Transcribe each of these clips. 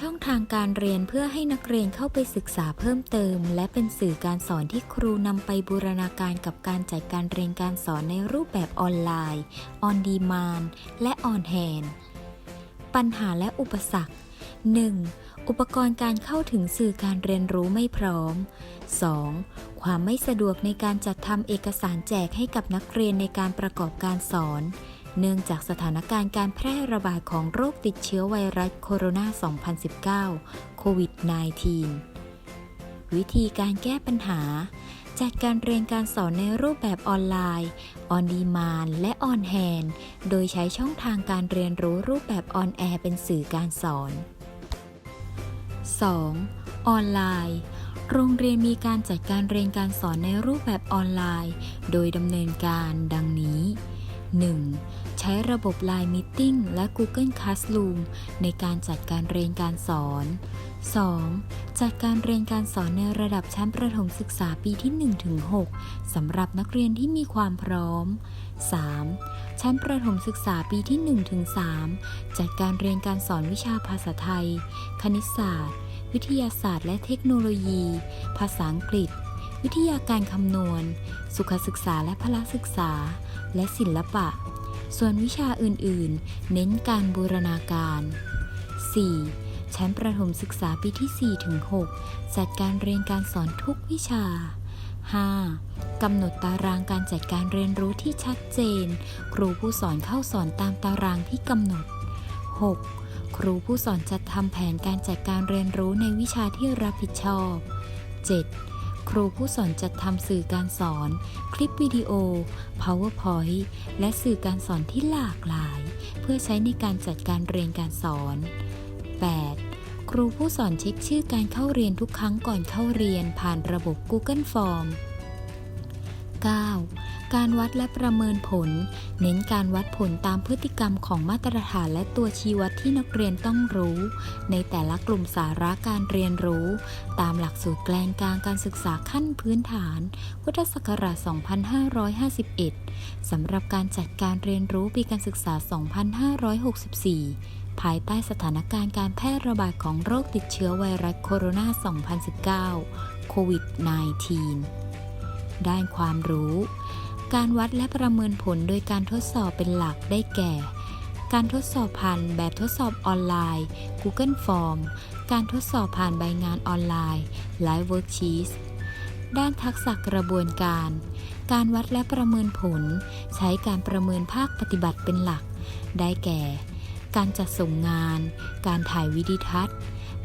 ช่องทางการเรียนเพื่อให้นักเรียนเข้าไปศึกษาเพิ่มเติม และเป็นสื่อการสอนที่ครูนำไปบูรณาการกับการจัดการเรียนการสอนในรูปแบบออนไลน์ on demand และ on hand ปัญหาและอุปสรรค 1. อุปกรณ์การเข้าถึงสื่อการเรียนรู้ไม่พร้อม 2. ความไม่สะดวกในการจัดทำเอกสารแจกให้กับนักเรียนในการประกอบการสอน เนื่องจากสถานการณ์การแพร่ระบาดของโรคติดเชื้อไวรัสโคโรนา 2019 โควิด -19 วิธีการแก้ปัญหา จัดการเรียนการสอนในรูปแบบออนไลน์ on demand และ on hand โดยใช้ช่องทางการเรียนรู้รูปแบบ on air เป็นสื่อการสอน 2. ออนไลน์โรงเรียนมีการจัดการเรียนการสอนในรูปแบบออนไลน์ โดยดำเนินการดังนี้ 1. ใช้ระบบ Line Meeting และ Google Classroom ในการจัดการเรียนการสอน 2. จัดการเรียนการสอนในระดับชั้นประถมศึกษาปีที่ 1-6 สำหรับนักเรียนที่มีความพร้อม 3. ชั้นประถมศึกษาปีที่ 1-3 จัดการเรียนการสอนวิชาภาษาไทย คณิตศาสตร์ วิทยาศาสตร์และเทคโนโลยี ภาษาอังกฤษ วิทยาการคำนวณ สุขศึกษาและพละศึกษา และศิลปะ ส่วนวิชาอื่นๆ เน้นการบูรณาการ 4. ชั้นประถมศึกษาปีที่ 4 ถึง 6 จัดการเรียนการสอนทุกวิชา 5. กำหนดตารางการจัดการเรียนรู้ที่ชัดเจน ครูผู้สอนเข้าสอนตามตารางที่กำหนด 6. ครูผู้สอนจัดทำแผนการจัดการเรียนรู้ในวิชาที่รับผิดชอบ 7. ครูผู้สอนจัดทำสื่อการสอน คลิปวิดีโอ PowerPoint และสื่อการสอนที่หลากหลาย เพื่อใช้ในการจัดการเรียนการสอน 8. ครูผู้สอนเช็คชื่อการเข้าเรียนทุกครั้งก่อนเข้าเรียนผ่านระบบ Google Form 9. การวัดและประเมินผล เน้นการวัดผลตามพฤติกรรมของมาตรฐานและตัวชี้วัดที่นักเรียนต้องรู้ ในแต่ละกลุ่มสาระการเรียนรู้ ตามหลักสูตรแกลนกลางการศึกษาขั้นพื้นฐาน พุทธศักราช 2551 สำหรับการจัดการเรียนรู้ปีการศึกษา 2564ภายใต้สถานการณ์การแพร่ระบาดของโรคติดเชื้อไวรัสโคโรนา 2019 โควิด -19 ด้านความรู้ การวัดและประเมินผลโดยการทดสอบเป็นหลักได้แก่ การทดสอบผ่านแบบทดสอบออนไลน์ Google Form การทดสอบผ่านใบงานออนไลน์ Live Worksheets ด้านทักษะกระบวนการ การวัดและประเมินผล ใช้การประเมินภาคปฏิบัติเป็นหลัก ได้แก่ การจัดส่งงาน การถ่ายวิดีทัศน์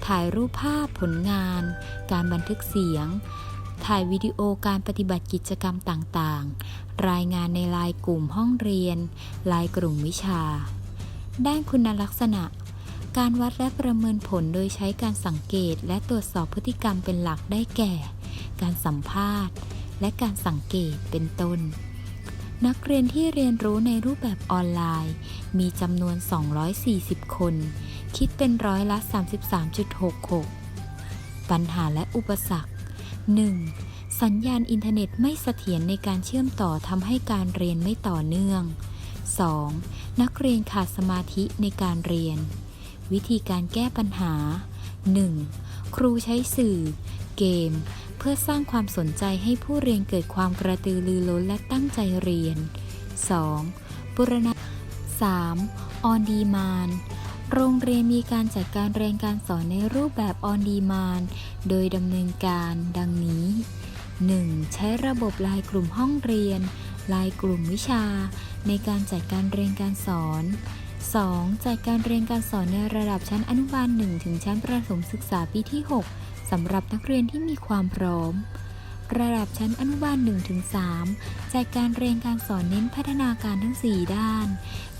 ถ่ายรูปภาพผลงาน การบันทึกเสียง ถ่ายวิดีโอการปฏิบัติกิจกรรมต่างๆ รายงานในลน์กลุ่มห้องเรียนลน์กลุ่มวิชา ด้านคุณลักษณะ การวัดและประเมินผลโดยใช้การสังเกตและตรวจสอบพฤติกรรมเป็นหลักได้แก่ การสัมภาษณ์ และการสังเกตเป็นต้น นักเรียนที่เรียนรู้ในรูปแบบออนไลน์ มีจำนวน 240 คน คิดเป็นร้อยละ 33.66 ปัญหาและอุปสรรค 1. สัญญาณอินเทอร์เน็ตไม่เสถียรในการเชื่อมต่อทำให้การเรียนไม่ต่อเนื่อง 2. นักเรียนขาดสมาธิในการเรียน วิธีการแก้ปัญหา 1. ครูใช้สื่อ เกม เพื่อสร้างความสนใจให้ผู้เรียนเกิดความกระตือรือร้นและตั้งใจเรียน 2. บุรณะ 3. on demand โรงเรียนมีการจัดการเรียนการสอนในรูปแบบ on demand โดยดำเนินการดังนี้ 1. ใช้ระบบลายกลุ่มห้องเรียน ลายกลุ่มวิชา ในการจัดการเรียนการสอน 2. จัดการเรียนการสอนในระดับชั้นอนุบาล 1 ถึงชั้นประถมศึกษาปีที่ 6 สำหรับนักเรียนที่มีความพร้อม ระดับชั้นอนุบาล1-3จัดการเรียนการสอนเน้นพัฒนาการทั้ง 4 ด้าน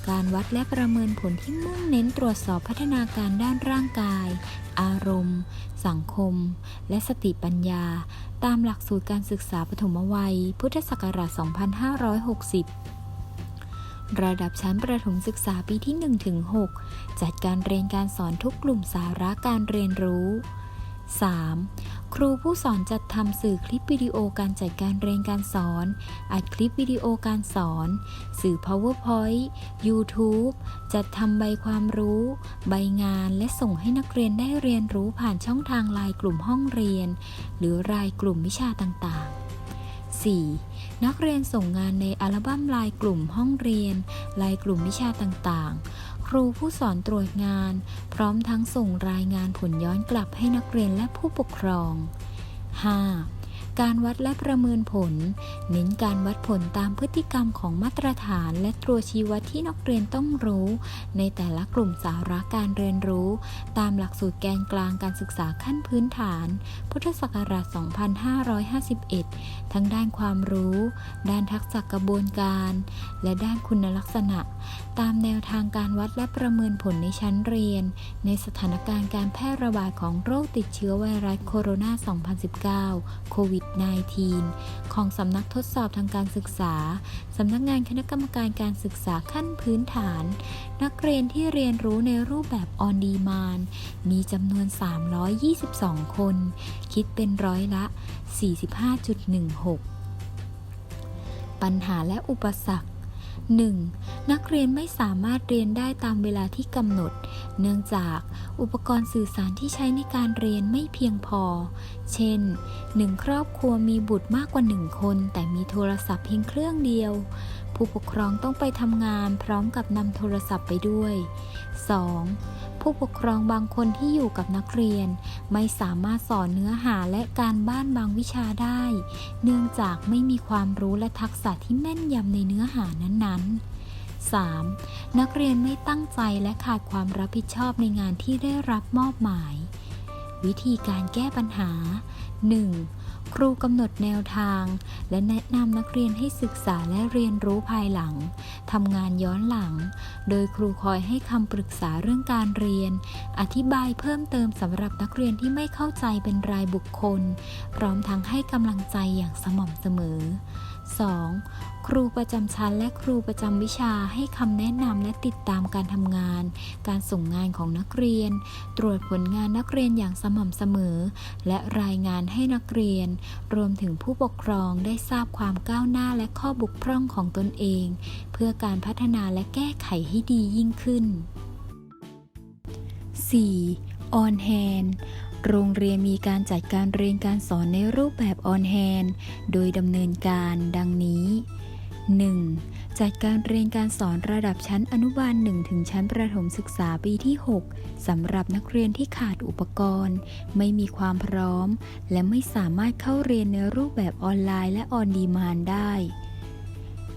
การวัดและประเมินผลที่มุ่งเน้นตรวจสอบพัฒนาการด้านร่างกาย อารมณ์ สังคม และสติปัญญา ตามหลักสูตรการศึกษาปฐมวัย พุทธศักราช 2560ระดับชั้นประถมศึกษาปีที่ 1-6 จัดการเรียนการสอนทุกกลุ่มสาระการเรียนรู้ 3. ครูผู้สอนจัดทำสื่อคลิปวิดีโอการจัดการเรียนการสอน อัดคลิปวิดีโอการสอน สื่อ PowerPoint YouTube จัดทำใบความรู้ ใบงานและส่งให้นักเรียนได้เรียนรู้ผ่านช่องทางลน์กลุ่มห้องเรียน หรือรายกลุ่มวิชาต่างๆ 4. นักเรียนส่งงานในอัลบั้มลายกลุ่มห้องเรียน ลายกลุ่มวิชาต่างๆ ครูผู้สอนตรวจงาน พร้อมทั้งส่งรายงานผลย้อนกลับให้นักเรียนและผู้ปกครอง 5. การวัดและประเมินผล เน้นการวัดผลตามพฤติกรรมของมาตรฐาน และตัวชี้วัดที่นักเรียนต้องรู้ ในแต่ละกลุ่มสาระการเรียนรู้ ตามหลักสูตรแกนกลางการศึกษาขั้นพื้นฐาน พุทธศักราช 2551 ทั้งด้านความรู้ ด้านทักษะกระบวนการ และด้านคุณลักษณะ ตามแนวทางการวัดและประเมินผลในชั้นเรียน ในสถานการณ์การแพร่ระบาดของโรคติดเชื้อไวรัสโคโรนา 2019 โควิด -19 ของสำนักทดสอบทางการศึกษา สำนักงานคณะกรรมการการศึกษาขั้นพื้นฐาน นักเรียนที่เรียนรู้ในรูปแบบออนดีมานมีจำนวน 322 คน คิดเป็นร้อยละ 45.16 ปัญหาและอุปสรรค 1. นักเรียนไม่สามารถเรียนได้ตามเวลาที่กำหนด เนื่องจากอุปกรณ์สื่อสารที่ใช้ในการเรียนไม่เพียงพอ เช่นหนึ่งครอบครัวมีบุตรมากกว่าหนึ่งคน แต่มีโทรศัพท์เพียงเครื่องเดียว ผู้ปกครองต้องไปทำงานพร้อมกับนำโทรศัพท์ไปด้วย 2. ผู้ปกครองบางคนที่อยู่กับนักเรียน ไม่สามารถสอนเนื้อหาและการบ้านบางวิชาได้ เนื่องจากไม่มีความรู้และทักษะที่แม่นยำในเนื้อหานั้นๆ 3. นักเรียนไม่ตั้งใจและขาดความรับผิดชอบในงานที่ได้รับมอบหมาย วิธีการแก้ปัญหา 1. ครูกำหนดแนวทาง และแนะนำนักเรียนให้ศึกษาและเรียนรู้ภายหลังทำงานย้อนหลัง โดยครูคอยให้คำปรึกษาเรื่องการเรียน อธิบายเพิ่มเติมสำหรับนักเรียนที่ไม่เข้าใจเป็นรายบุคคล พร้อมทั้งให้กำลังใจอย่างสม่ำเสมอ 2. ครูประจำชั้นและครูประจำวิชาให้คำแนะนำและติดตามการทำงาน การส่งงานของนักเรียน ตรวจผลงานนักเรียนอย่างสม่ำเสมอ และรายงานให้นักเรียน รวมถึงผู้ปกครองได้ทราบความก้าวหน้าและข้อบกพร่องของตนเอง เพื่อการพัฒนาและแก้ไขให้ดียิ่งขึ้น 4. On Hand โรงเรียนมีการจัดการเรียนการสอนในรูปแบบออนแฮนโดยดำเนินการดังนี้ 1. จัดการเรียนการสอนระดับชั้นอนุบาล 1 ถึงชั้นประถมศึกษาปีที่ 6 สำหรับนักเรียนที่ขาดอุปกรณ์ ไม่มีความพร้อม และไม่สามารถเข้าเรียนในรูปแบบออนไลน์และออนดีมานได้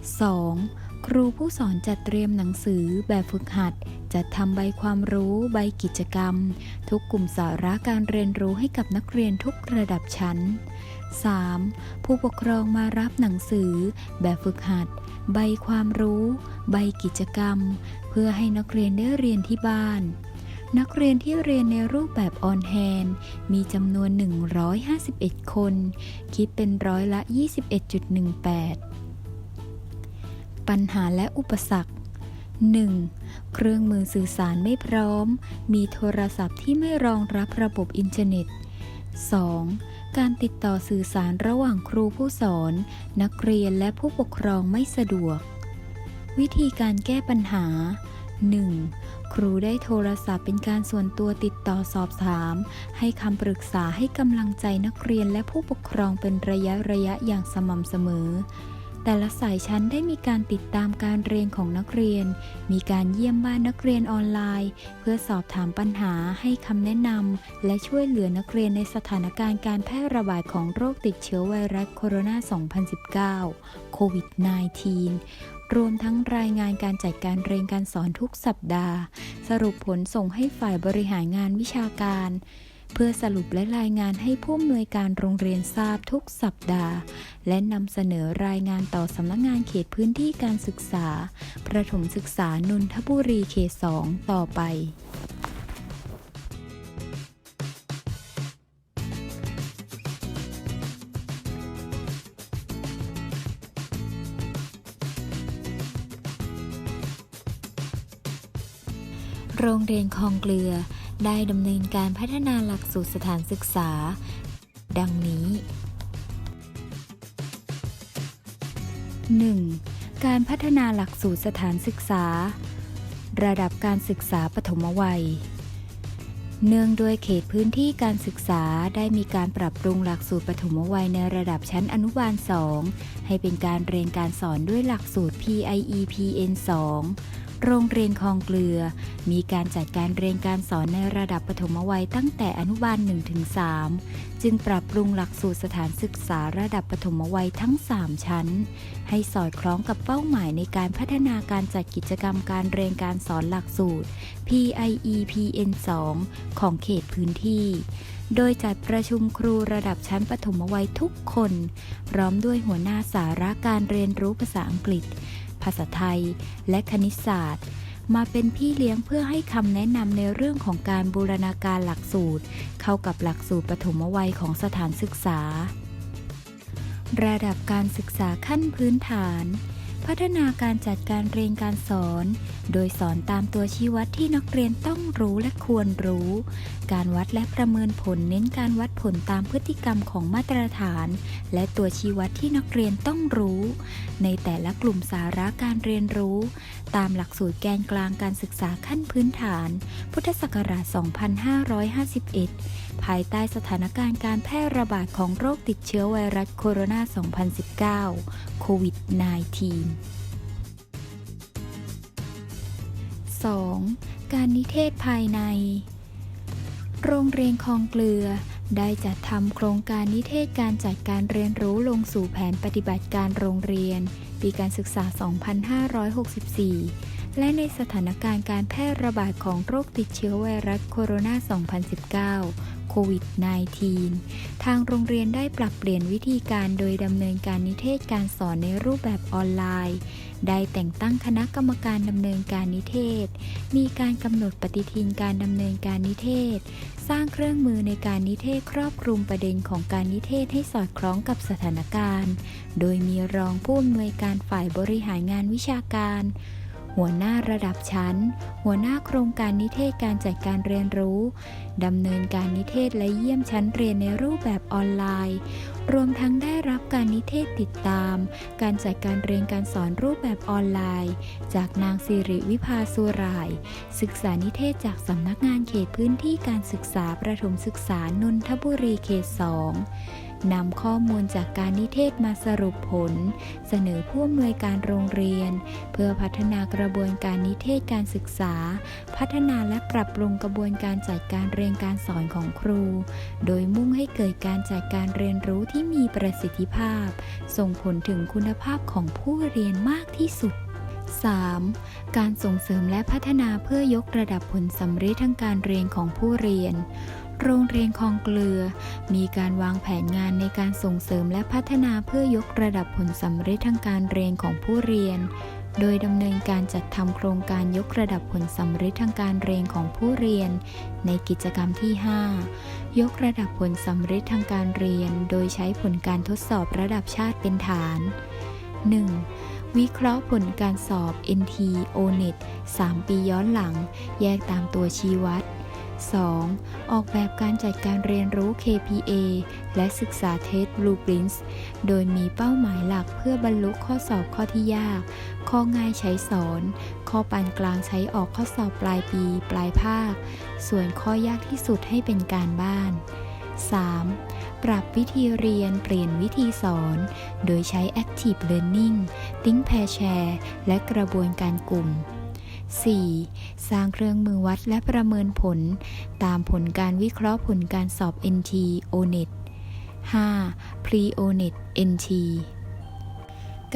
2. ครูผู้สอนจัดเตรียมหนังสือแบบฝึกหัด จัดทำใบความรู้ใบกิจกรรม ทุกกลุ่มสาระการเรียนรู้ให้กับนักเรียนทุกระดับชั้น 3. ผู้ปกครองมารับหนังสือ แบบฝึกหัด ใบความรู้ ใบกิจกรรม เพื่อให้นักเรียนได้เรียนที่บ้าน นักเรียนที่เรียนในรูปแบบออนแฮนมีจำนวน 151 คน คิดเป็นร้อยละ 21.18 ปัญหาและอุปสรรค 1. เครื่องมือสื่อสารไม่พร้อม มีโทรศัพท์ที่ไม่รองรับระบบอินเทอร์เน็ต 2. การติดต่อสื่อสารระหว่างครูผู้สอน นักเรียนและผู้ปกครองไม่สะดวก วิธีการแก้ปัญหา 1. ครูได้โทรศัพท์เป็นการส่วนตัวติดต่อสอบถาม ให้คำปรึกษาให้กำลังใจนักเรียนและผู้ปกครองเป็นระยะระยะอย่างสม่ำเสมอ แต่ละสายชั้นได้มีการติดตามการเรียนของนักเรียน มีการเยี่ยมบ้านนักเรียนออนไลน์ เพื่อสอบถามปัญหาให้คำแนะนำและช่วยเหลือนักเรียนในสถานการณ์การแพร่ระบาดของโรคติดเชื้อไวรัสโคโรนา 2019 โควิด -19 รวมทั้งรายงานการจัดการเรียนการสอนทุกสัปดาห์ สรุปผลส่งให้ฝ่ายบริหารงานวิชาการ เพื่อสรุปและรายงานให้ผู้อำนวยการโรงเรียนทราบทุกสัปดาห์ และนำเสนอรายงานต่อสำนักงานเขตพื้นที่การศึกษา ประถมศึกษานนทบุรีเขต 2 ต่อไปโรงเรียนคลองเกลือ ได้ดำเนินการพัฒนาหลักสูตรสถานศึกษา ดังนี้ 1. การพัฒนาหลักสูตรสถานศึกษา ระดับการศึกษาปฐมวัย เนื่องด้วยเขตพื้นที่การศึกษาได้มีการปรับปรุงหลักสูตรปฐมวัยในระดับชั้นอนุบาล 2 ให้เป็นการเรียนการสอนด้วยหลักสูตร PIEPN 2 โรงเรียนคลองเกลือ มีการจัดการเรียนการสอนในระดับปฐมวัยตั้งแต่อนุบาล1-3 จึงปรับปรุงหลักสูตรสถานศึกษาระดับปฐมวัยทั้ง 3 ชั้น ให้สอดคล้องกับเป้าหมายในการพัฒนาการจัดกิจกรรมการเรียนการสอนหลักสูตร PIEPN 2ของเขตพื้นที่โดยจัดประชุมครูระดับชั้นปฐมวัยทุกคน พร้อมด้วยหัวหน้าสาระการเรียนรู้ภาษาอังกฤษ ภาษาไทย และคณิตศาสตร์ มาเป็นพี่เลี้ยงเพื่อให้คำแนะนำในเรื่องของการบูรณาการหลักสูตร เข้ากับหลักสูตรปฐมวัยของสถานศึกษา ระดับการศึกษาขั้นพื้นฐาน พัฒนาการจัดการเรียนการสอน โดยสอนตามตัวชี้วัดที่นักเรียนต้องรู้และควรรู้ การวัดและประเมินผลเน้นการวัดผลตามพฤติกรรมของมาตรฐาน และตัวชี้วัดที่นักเรียนต้องรู้ ในแต่ละกลุ่มสาระการเรียนรู้ ตามหลักสูตรแกนกลางการศึกษาขั้นพื้นฐาน พุทธศักราช 2551 ภายใต้สถานการณ์การแพร่ระบาดของโรคติดเชื้อไวรัสโคโรนา 2019 โควิด -19 2. การนิเทศภายใน โรงเรียนคลองเกลือ ได้จัดทำโครงการนิเทศการจัดการเรียนรู้ลงสู่แผนปฏิบัติการโรงเรียน ปีการศึกษา 2564 และในสถานการณ์การแพร่ระบาดของโรคติดเชื้อไวรัสโคโรนา 2019 โควิด -19 ทางโรงเรียนได้ปรับเปลี่ยนวิธีการโดยดำเนินการนิเทศการสอนในรูปแบบออนไลน์ ได้แต่งตั้งคณะกรรมการดำเนินการนิเทศ มีการกำหนดปฏิทินการดำเนินการนิเทศ สร้างเครื่องมือในการนิเทศครอบคลุมประเด็นของการนิเทศให้สอดคล้องกับสถานการณ์ โดยมีรองผู้อำนวยการฝ่ายบริหารงานวิชาการ หัวหน้าระดับชั้น หัวหน้าโครงการนิเทศการจัดการเรียนรู้ดำเนินการนิเทศและเยี่ยมชั้นเรียนในรูปแบบออนไลน์ รวมทั้งได้รับการนิเทศติดตาม การจัดการเรียนการสอนรูปแบบออนไลน์ จากนางสิริวิภาสุราย ศึกษานิเทศจากสำนักงานเขตพื้นที่การศึกษาประถมศึกษานนทบุรีเขต 2 นำข้อมูลจากการนิเทศมาสรุปผล เสนอผู้อำนวยการโรงเรียน เพื่อพัฒนากระบวนการนิเทศการศึกษา พัฒนาและปรับปรุงกระบวนการจัดการเรียนการสอนของครู โดยมุ่งให้เกิดการจัดการเรียนรู้ที่มีประสิทธิภาพ ส่งผลถึงคุณภาพของผู้เรียนมากที่สุด 3. การส่งเสริมและพัฒนาเพื่อยกระดับผลสำเร็จทางการเรียนของผู้เรียน โรงเรียนคลองเกลือ มีการวางแผนงานในการส่งเสริมและพัฒนาเพื่อยกระดับผลสำเร็จทางการเรียนของผู้เรียน โดยดำเนินการจัดทำโครงการยกระดับผลสำเร็จทางการเรียนของผู้เรียน ในกิจกรรมที่ 5 ยกระดับผลสำเร็จทางการเรียน โดยใช้ผลการทดสอบระดับชาติเป็นฐาน 1. วิเคราะห์ผลการสอบ NT ONET 3 ปีย้อนหลัง แยกตามตัวชี้วัด 2. ออกแบบการจัดการเรียนรู้ KPA และศึกษาเทส Blueprints โดยมีเป้าหมายหลักเพื่อบรรลุข้อสอบข้อที่ยาก ข้อง่ายใช้สอน ข้อปานกลางใช้ออกข้อสอบปลายปี ปลายภาค ส่วนข้อยากที่สุดให้เป็นการบ้าน 3. ปรับวิธีเรียนเปลี่ยนวิธีสอน โดยใช้ Active Learning Think Pair Share และกระบวนการกลุ่ม 4. สร้างเครื่องมือวัดและประเมินผล ตามผลการวิเคราะห์ผลการสอบ NT ONET 5. Pre ONET NT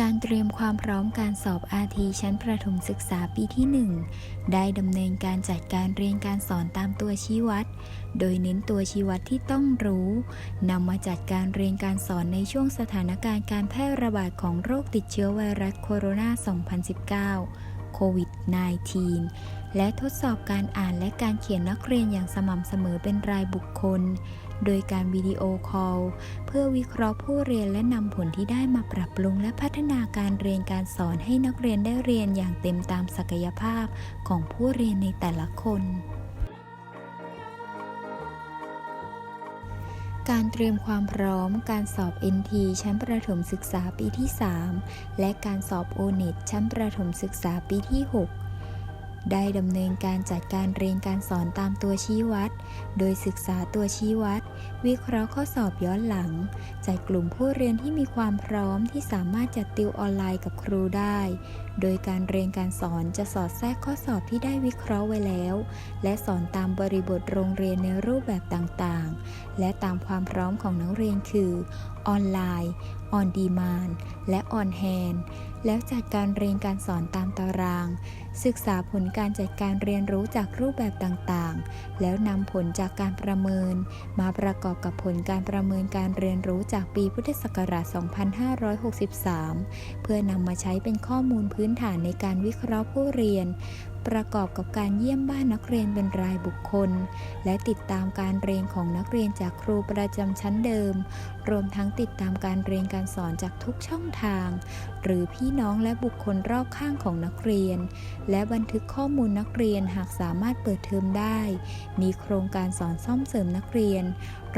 การเตรียมความพร้อมการสอบ RT ชั้นประถมศึกษาปีที่ 1 ได้ดำเนินการจัดการเรียนการสอนตามตัวชี้วัด โดยเน้นตัวชี้วัดที่ต้องรู้นำมาจัดการเรียนการสอนในช่วงสถานการณ์การแพร่ระบาดของโรคติดเชื้อไวรัสโคโรนา 2019 โควิด -19 และทดสอบการอ่านและการเขียนนักเรียนอย่างสม่ำเสมอเป็นรายบุคคล โดยการวิดีโอคอล เพื่อวิเคราะห์ผู้เรียนและนำผลที่ได้มาปรับปรุงและพัฒนาการเรียนการสอนให้นักเรียนได้เรียนอย่างเต็มตามศักยภาพของผู้เรียนในแต่ละคน การเตรียมความพร้อม การสอบ NT ชั้นประถมศึกษาปีที่ 3 และการสอบ O-NET ชั้นประถมศึกษาปีที่ 6 ได้ดำเนินการจัดการเรียนการสอนตามตัวชี้วัด โดยศึกษาตัวชี้วัด วิเคราะห์ข้อสอบย้อนหลัง จัดกลุ่มผู้เรียนที่มีความพร้อมที่สามารถจัดติวออนไลน์กับครูได้ โดยการเรียนการสอนจะสอดแทรกข้อสอบที่ได้วิเคราะห์ไว้แล้ว และสอนตามบริบทโรงเรียนในรูปแบบต่างๆ และตามความพร้อมของนักเรียนคือ ออนไลน์ ออนดีมานและออนแฮนแล้วจัดการเรียนการสอนตามตาราง ศึกษาผลการจัดการเรียนรู้จากรูปแบบต่างๆ แล้วนำผลจากการประเมิน มาประกอบกับผลการประเมินการเรียนรู้จากปีพุทธศักราช 2563 เพื่อนำมาใช้เป็นข้อมูลพื้นื้นฐานในการวิเคราะห์ผู้เรียนประกอบกับการเยี่ยมบ้านนักเรียนเป็นรายบุคคล และติดตามการเรียนของนักเรียนจากครูประจำชั้นเดิม รวมทั้งติดตามการเรียนการสอนจากทุกช่องทาง หรือพี่น้องและบุคคลรอบข้างของนักเรียน และบันทึกข้อมูลนักเรียนหากสามารถเปิดเทอมได้ มีโครงการสอนซ่อมเสริมนักเรียน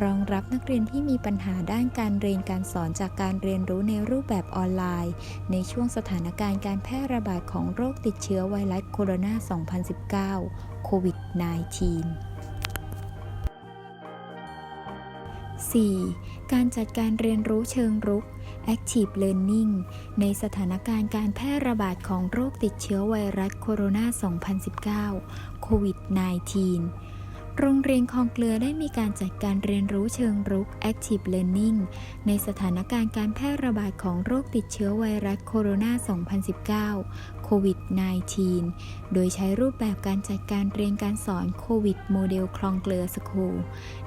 รองรับนักเรียนที่มีปัญหาด้านการเรียนการสอนจากการเรียนรู้ในรูปแบบออนไลน์ ในช่วงสถานการณ์การแพร่ระบาดของโรคติดเชื้อไวรัสโคโรนา2019 โควิด -19 4. การจัดการเรียนรู้เชิงรุก Active Learning ในสถานการณ์การแพร่ระบาดของโรคติดเชื้อไวรัสโคโรนา 2019 โควิด -19 โรงเรียนคลองเกลือได้มีการจัดการเรียนรู้เชิงรุก Active Learning ในสถานการณ์การแพร่ระบาดของโรคติดเชื้อไวรัสโคโรนา 2019 โควิด -19 โดยใช้รูปแบบการจัดการเรียนการสอนโควิดโมเดลคลองเกลือสคูล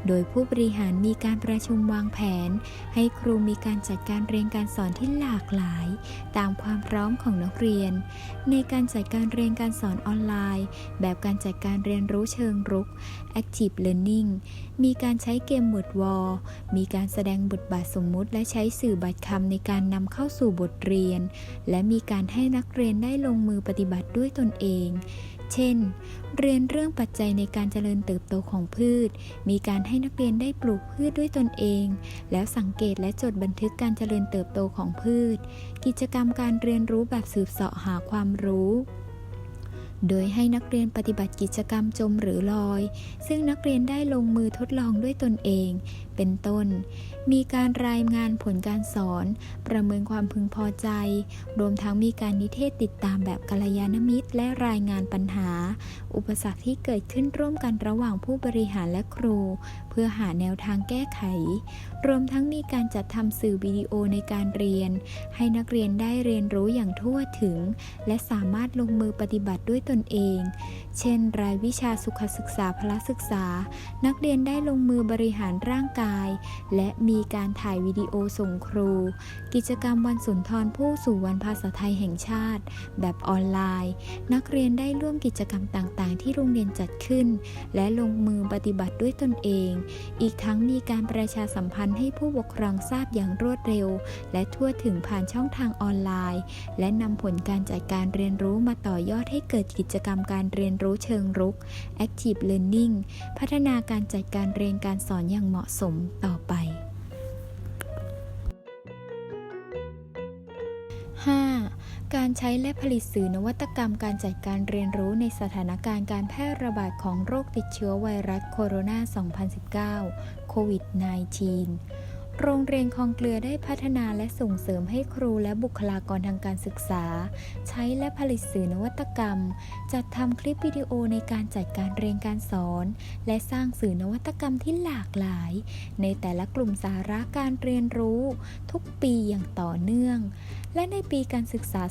โดยผู้บริหารมีการประชุมวางแผน ให้ครูมีการจัดการเรียนการสอนที่หลากหลาย ตามความพร้อมของนักเรียน ในการจัดการเรียนการสอนออนไลน์ แบบการจัดการเรียนรู้เชิงรุก Active Learning มีการใช้เกม Word Wall มีการแสดงบทบาทสมมุติ และใช้สื่อบัตรคำในการนำเข้าสู่บทเรียน และมีการให้นักเรียนได้ลงมือปฏิบัติด้วยตนเอง เช่น เรียนเรื่องปัจจัยในการเจริญเติบโตของพืช มีการให้นักเรียนได้ปลูกพืชด้วยตนเอง แล้วสังเกตและจดบันทึกการเจริญเติบโตของพืช กิจกรรมการเรียนรู้แบบสืบเสาะหาความรู้ โดยให้นักเรียนปฏิบัติกิจกรรมจมหรือลอย ซึ่งนักเรียนได้ลงมือทดลองด้วยตนเอง เป็นต้น มีการรายงานผลการสอน ประเมินความพึงพอใจ รวมทั้งมีการนิเทศติดตามแบบกัลยาณมิตร และรายงานปัญหา อุปสรรคที่เกิดขึ้นร่วมกันระหว่างผู้บริหารและครูเพื่อหาแนวทางแก้ไข รวมทั้งมีการจัดทำสื่อวิดีโอในการเรียน ให้นักเรียนได้เรียนรู้อย่างทั่วถึง และสามารถลงมือปฏิบัติด้วยตนเอง เช่น รายวิชาสุขศึกษาพละศึกษา นักเรียนได้ลงมือบริหารร่างกาย และมีการถ่ายวิดีโอส่งครู กิจกรรมวันสุนทรภู่สู่วันภาษาไทยแห่งชาติ แบบออนไลน์ นักเรียนได้ร่วมกิจกรรมต่างๆ ที่โรงเรียนจัดขึ้น และลงมือปฏิบัติด้วยตนเองอีกทั้งมีการประชาสัมพันธ์ให้ผู้ปกครองทราบอย่างรวดเร็ว และทั่วถึงผ่านช่องทางออนไลน์ และนำผลการจัดการเรียนรู้มาต่อยอดให้เกิดกิจกรรมการเรียนรู้เชิงรุก Active Learning พัฒนาการจัดการเรียนการสอนอย่างเหมาะสมต่อไป 5. การใช้และผลิตสื่อนวัตกรรมการจัดการเรียนรู้ในสถานการณ์การแพร่ระบาดของโรคติดเชื้อไวรัสโคโรนา 2019 โควิด -19 โรงเรียนคลองเกลือได้พัฒนาและส่งเสริมให้ครูและบุคลากรทางการศึกษา ใช้และผลิตสื่อนวัตกรรม จัดทำคลิปวิดีโอในการจัดการเรียนการสอน และสร้างสื่อนวัตกรรมที่หลากหลาย ในแต่ละกลุ่มสาระการเรียนรู้ ทุกปีอย่างต่อเนื่อง และในปีการศึกษา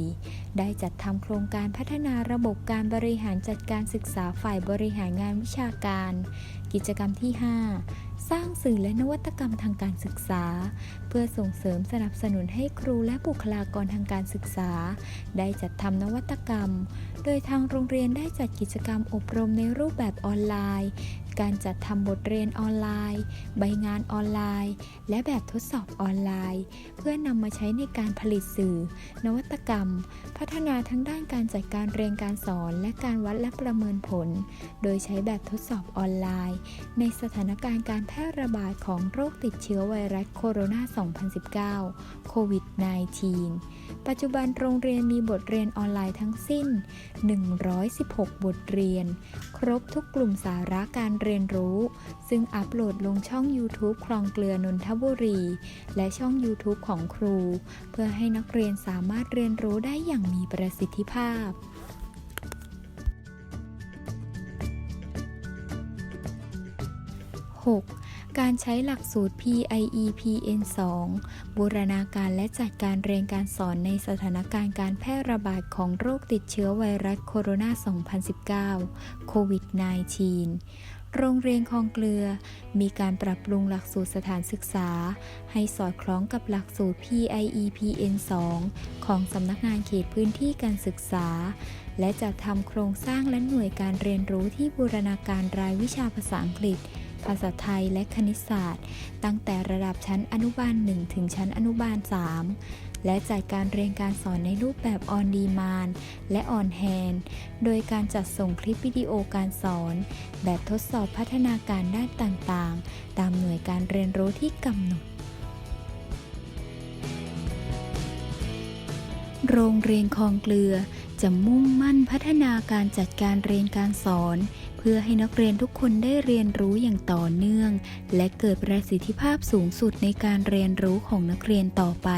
2564 ได้จัดทำโครงการพัฒนาระบบการบริหารจัดการศึกษาฝ่ายบริหารงานวิชาการ กิจกรรมที่ 5 สร้างสื่อและนวัตกรรมทางการศึกษา เพื่อส่งเสริมสนับสนุนให้ครูและบุคลากรทางการศึกษา ได้จัดทำนวัตกรรม โดยทางโรงเรียนได้จัดกิจกรรมอบรมในรูปแบบออนไลน์ การจัดทำบทเรียนออนไลน์ ใบงานออนไลน์ และแบบทดสอบออนไลน์ เพื่อนำมาใช้ในการผลิตสื่อ นวัตกรรม พัฒนาทั้งด้านการจัดการเรียนการสอนและการวัดและประเมินผล โดยใช้แบบทดสอบออนไลน์ ในสถานการณ์การแพร่ระบาดของโรคติดเชื้อไวรัสโคโรนา 2019 โควิด -19 ปัจจุบันโรงเรียนมีบทเรียนออนไลน์ทั้งสิ้น 116 บทเรียน ครบทุกกลุ่มสาระการเรียนรู้ ซึ่งอัปโหลดลงช่อง YouTube คลองเกลือนนทบุรี และช่อง YouTube ของครู เพื่อให้นักเรียนสามารถเรียนรู้ได้อย่างมีประสิทธิภาพ 6. การใช้หลักสูตร PIEPN2 บูรณาการและจัดการเรียนการสอนในสถานการณ์การแพร่ระบาดของโรคติดเชื้อไวรัสโคโรนา 2019 โควิด -19 โรงเรียนคลองเกลือ มีการปรับปรุงหลักสูตรสถานศึกษา ให้สอดคล้องกับหลักสูตร PIEPN2 ของสำนักงานเขตพื้นที่การศึกษา และจัดทำโครงสร้างและหน่วยการเรียนรู้ที่บูรณาการรายวิชาภาษาอังกฤษ ภาษาไทยและคณิตศาสตร์ ตั้งแต่ระดับชั้นอนุบาล 1 ถึงชั้นอนุบาล 3 และจัดการเรียนการสอนในรูปแบบออนดีมานและออนแฮนโดยการจัดส่งคลิปวิดีโอการสอน แบบทดสอบพัฒนาการด้านต่างๆ ตามหน่วยการเรียนรู้ที่กำหนด โรงเรียนคลองเกลือจะมุ่งมั่นพัฒนาการจัดการเรียนการสอน เพื่อให้นักเรียนทุกคนได้เรียนรู้อย่างต่อเนื่อง และเกิดประสิทธิภาพสูงสุดในการเรียนรู้ของนักเรียนต่อไป